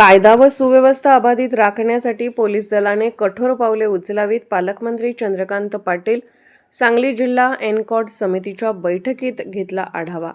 कायदा व सुव्यवस्था अबाधित राखण्यासाठी पोलीस दलाने कठोर पावले उचलावीत पालकमंत्री चंद्रकांत पाटील सांगली जिल्हा एनकॉट समितीच्या बैठकीत घेतला आढावा.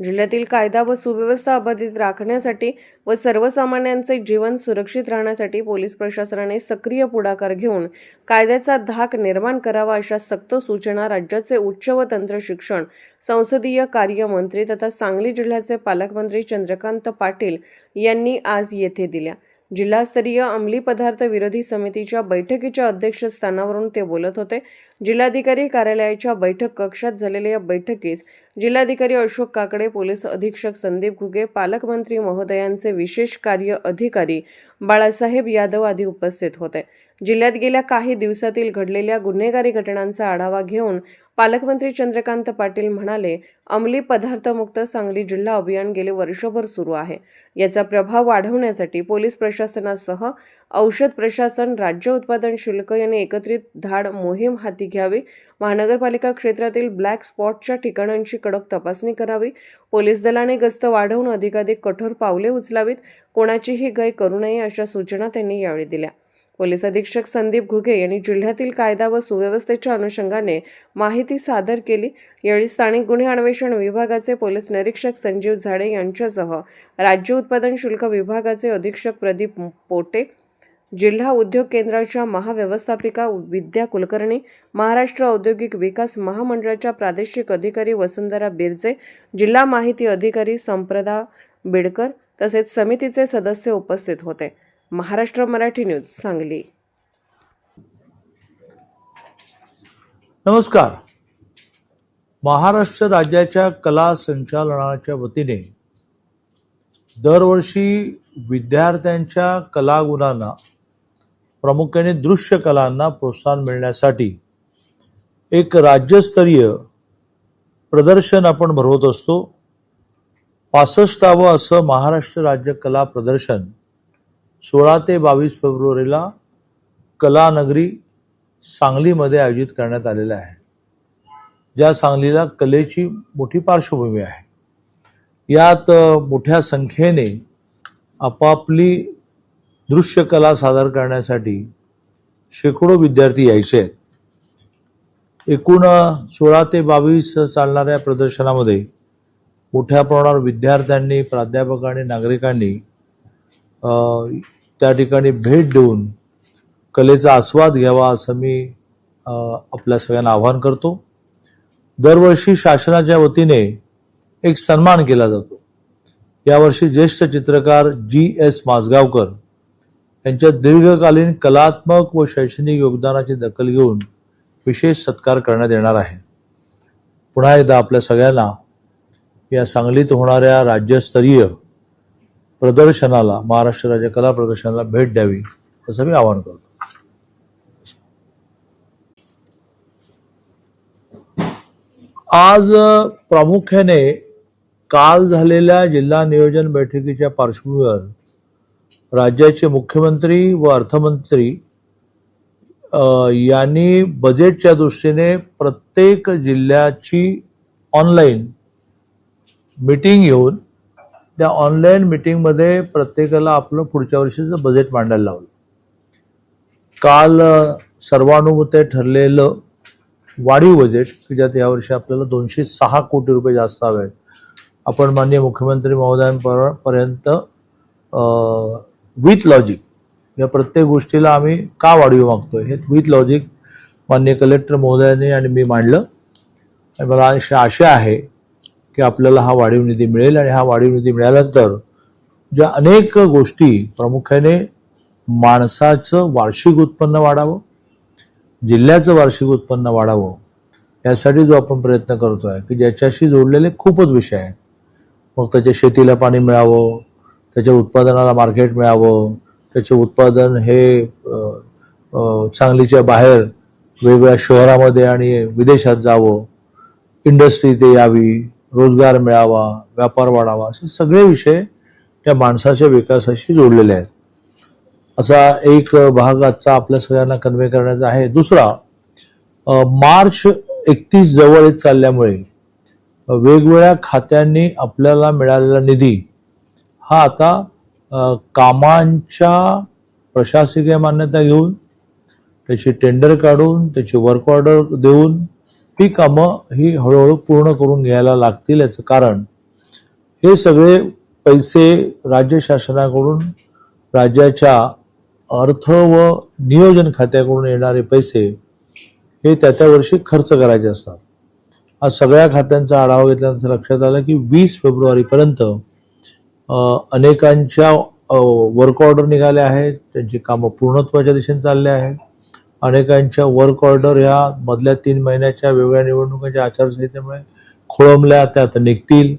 जिल्ह्यातील कायदा व सुव्यवस्था अबाधित राखण्यासाठी व सर्वसामान्यांचे जीवन सुरक्षित राहण्यासाठी पोलीस प्रशासनाने सक्रिय पुढाकार घेऊन कायद्याचा धाक निर्माण करावा अशा सक्त सूचना राज्याचे उच्च व तंत्र शिक्षण संसदीय कार्यमंत्री तथा सांगली जिल्ह्याचे पालकमंत्री चंद्रकांत पाटील यांनी आज येथे दिल्या. जिल्हास्तरीय अंमली पदार्थ विरोधी समितीच्या बैठकीच्या अध्यक्षस्थानावरून ते बोलत होते. जिल्हाधिकारी कार्यालयाच्या बैठक कक्षात झालेल्या या बैठकीस जिल्हाधिकारी अशोक काकडे पोलीस अधीक्षक संदीप घुगे पालकमंत्री महोदयांचे विशेष कार्य अधिकारी बाळासाहेब यादव आदी उपस्थित होते. जिल्ह्यात गेल्या काही दिवसातील घडलेल्या गुन्हेगारी घटनांचा आढावा घेऊन पालकमंत्री चंद्रकांत पाटील म्हणाले अंमली पदार्थमुक्त सांगली जिल्हा अभियान गेले वर्षभर सुरू आहे. याचा प्रभाव वाढवण्यासाठी पोलीस प्रशासनासह औषध प्रशासन राज्य उत्पादन शुल्क यांनी एकत्रित धाड मोहीम हाती घ्यावी महानगरपालिका क्षेत्रातील ब्लॅक स्पॉटच्या ठिकाणांची कडक तपासणी करावी पोलीस दलाने गस्त वाढवून अधिकाधिक कठोर पावले उचलावीत कोणाचीही गय करू नये अशा सूचना त्यांनी यावेळी दिल्या. पोलीस अधीक्षक संदीप घुगे यांनी जिल्ह्यातील कायदा व सुव्यवस्थेच्या अनुषंगाने माहिती सादर केली. यावेळी स्थानिक गुन्हे अन्वेषण विभागाचे पोलीस निरीक्षक संजीव झाडे यांच्यासह राज्य उत्पादन शुल्क विभागाचे अधीक्षक प्रदीप पोटे जिल्हा उद्योग केंद्राच्या महाव्यवस्थापिका विद्या कुलकर्णी महाराष्ट्र औद्योगिक विकास महामंडळाच्या प्रादेशिक अधिकारी वसुंधरा बिरजे जिल्हा माहिती अधिकारी संप्रदा बिडकर तसेच समितीचे सदस्य उपस्थित होते. महाराष्ट्र मराठी न्यूज सांगली. नमस्कार. महाराष्ट्र राज्याच्या कला संचालनाच्या वतीने दरवर्षी विद्यार्थ्यांच्या कलागुणांना प्रामुख्याने दृश्य कलांना प्रोत्साहन मिळण्यासाठी एक राज्यस्तरीय प्रदर्शन आपण भरवत असतो. पासष्टावं असं महाराष्ट्र राज्य कला प्रदर्शन सोळा ते बावीस फेब्रुवारीला कलानगरी सांगलीमध्ये आयोजित करण्यात आलेलं आहे. ज्या सांगलीला कलेची मोठी पार्श्वभूमी आहे. यात मोठ्या संख्येने आपापली दृश्य कला सादर करण्यासाठी शेकडो विद्यार्थी यायचे आहेत. एकूण सोळा ते बावीस चालणाऱ्या प्रदर्शनामध्ये मोठ्या प्रमाणावर विद्यार्थ्यांनी प्राध्यापकांनी नागरिकांनी त्या ठिकाणी भेट देऊन कलेचा आस्वाद घ्यावा असं मी आपल्या सगळ्यांना आवाहन करतो. दरवर्षी शासनाच्या वतीने एक सन्मान केला जातो. यावर्षी ज्येष्ठ चित्रकार जी एस माजगावकर यांच्या दीर्घकालीन कलात्मक व शैक्षणिक योगदानाची दखल घेऊन विशेष सत्कार करण्यात येणार आहे. पुन्हा एकदा आपल्या सगळ्यांना या सांगलीत होणाऱ्या राज्यस्तरीय प्रदर्शनाला महाराष्ट्र राज्य कला प्रदर्शनाला भेट द्यावी असं मी आवाहन करतो. आज प्रामुख्याने काल झालेल्या जिल्हा नियोजन बैठकीच्या पार्श्वभूमीवर राज्याचे मुख्यमंत्री व अर्थमंत्री यांनी बजेटच्या दृष्टीने प्रत्येक जिल्ह्याची ऑनलाईन मीटिंग घेऊन त्या ऑनलाईन मीटिंगमध्ये प्रत्येकाला आपलं पुढच्या वर्षीचं बजेट मांडायला लावलं. काल सर्वानुमते ठरलेलं वाढीव बजेट की ज्यात यावर्षी आपल्याला दोनशे सहा कोटी रुपये जास्त हवे आहेत. आपण माननीय मुख्यमंत्री महोदयांपर्यंत विथ लॉजिक या प्रत्येक गोष्टीला आम्ही का वाढीव मागतो हे विथ लॉजिक माननीय कलेक्टर महोदयांनी आणि मी मांडलं. आणि मला अशी आशा आहे की आपल्याला हा वाढीव निधी मिळेल आणि हा वाढीव निधी मिळाल्यानंतर ज्या अनेक गोष्टी प्रामुख्याने माणसाचं वार्षिक उत्पन्न वाढावं जिल्ह्याचं वार्षिक उत्पन्न वाढावं यासाठी जो आपण प्रयत्न करतो आहे की ज्याच्याशी जोडलेले खूपच विषय आहेत. मग त्याच्या शेतीला पाणी मिळावं त्याच्या उत्पादनाला मार्केट मिळावं त्याचे उत्पादन हे सांगलीच्या बाहेर वेगवेगळ्या शहरामध्ये आणि विदेशात जावं इंडस्ट्री ते यावी रोजगार मिळावा व्यापार वाढावा असे सगळे विषय त्या माणसाच्या विकासाशी जोडलेले आहेत. असा एक भाग आजचा आपल्या सगळ्यांना कन्वे करण्याचा आहे. दुसरा मार्च एकतीस जवळ येत चालल्यामुळे वेगवेगळ्या खात्यांनी आपल्याला मिळालेला निधी हा आता कामांच्या प्रशासकीय मान्यता घेऊन त्याची टेंडर काढून त्याची वर्क ऑर्डर देऊन ही कामं ही हळूहळू पूर्ण करून घ्यायला लागतील याचं कारण हे सगळे पैसे राज्य शासनाकडून राज्याच्या अर्थ व नियोजन खात्याकडून येणारे पैसे हे त्या त्या वर्षी खर्च करायचे असतात. आज सगळ्या खात्यांचा आढावा घेतल्यानंतर लक्षात आलं की वीस फेब्रुवारीपर्यंत अनेकांच्या वर्क ऑर्डर निघाल्या आहेत त्यांची कामं पूर्णत्वाच्या दिशेने चालले आहेत. अनेकांच्या वर्क ऑर्डर ह्या मधल्या तीन महिन्याच्या वेगळ्या निवडणुकांच्या आचारसंहितेमुळे खोळंबल्या त्या आता निघतील.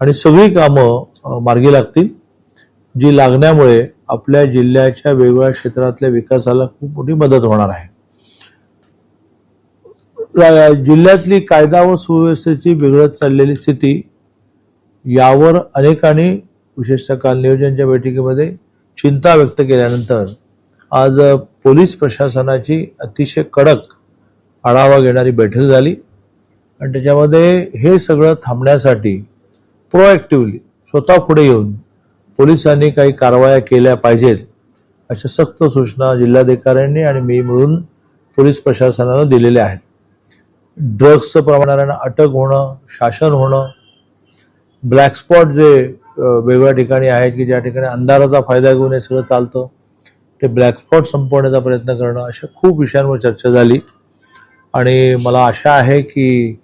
आणि सगळी कामं मार्गी लागतील जी लागण्यामुळे आपल्या जिल्ह्याच्या वेगवेगळ्या क्षेत्रातल्या विकासाला खूप मोठी मदत होणार आहे. जिल्ह्यातली कायदा व सुव्यवस्थेची बिघडत चाललेली स्थिती यावर अनेकांनी विशेषतः काल नियोजनच्या बैठकीमध्ये चिंता व्यक्त केल्यानंतर आज पोलीस प्रशासनाची अतिशय कडक आढावा घेणारी बैठक झाली. आणि त्याच्यामध्ये हे सगळं थांबण्यासाठी प्रोॲक्टिव्हली स्वतः पुढे येऊन पोलिसांनी काही कारवाया केल्या पाहिजेत अशा सक्त सूचना जिल्हाधिकाऱ्यांनी आणि मी मिळून पोलीस प्रशासनाला दिलेल्या आहेत. ड्रग्सचं प्रमाणाऱ्यांना अटक होणं शासन होणं ब्लॅक स्पॉट जे वेगवेगळ्या ठिकाणी आहेत की ज्या ठिकाणी अंधाराचा फायदा घेऊन हे सगळं चालतं ते ब्लॅक स्पॉट संपवण्याचा प्रयत्न करणं अशा खूप विषयांवर चर्चा झाली. आणि मला आशा आहे की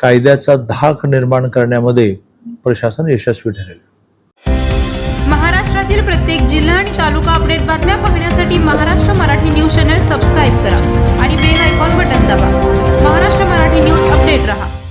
कायद्याचा धाक निर्माण करण्यामध्ये प्रशासन यशस्वी ठरेल. महाराष्ट्रातील प्रत्येक जिल्हा आणि तालुका अपडेट बातम्या पाहण्यासाठी Maharashtra Marathi news channel subscribe करा आणि बेल आयकॉन बटन दाबा. महाराष्ट्र मराठी न्यूज अपडेट रहा.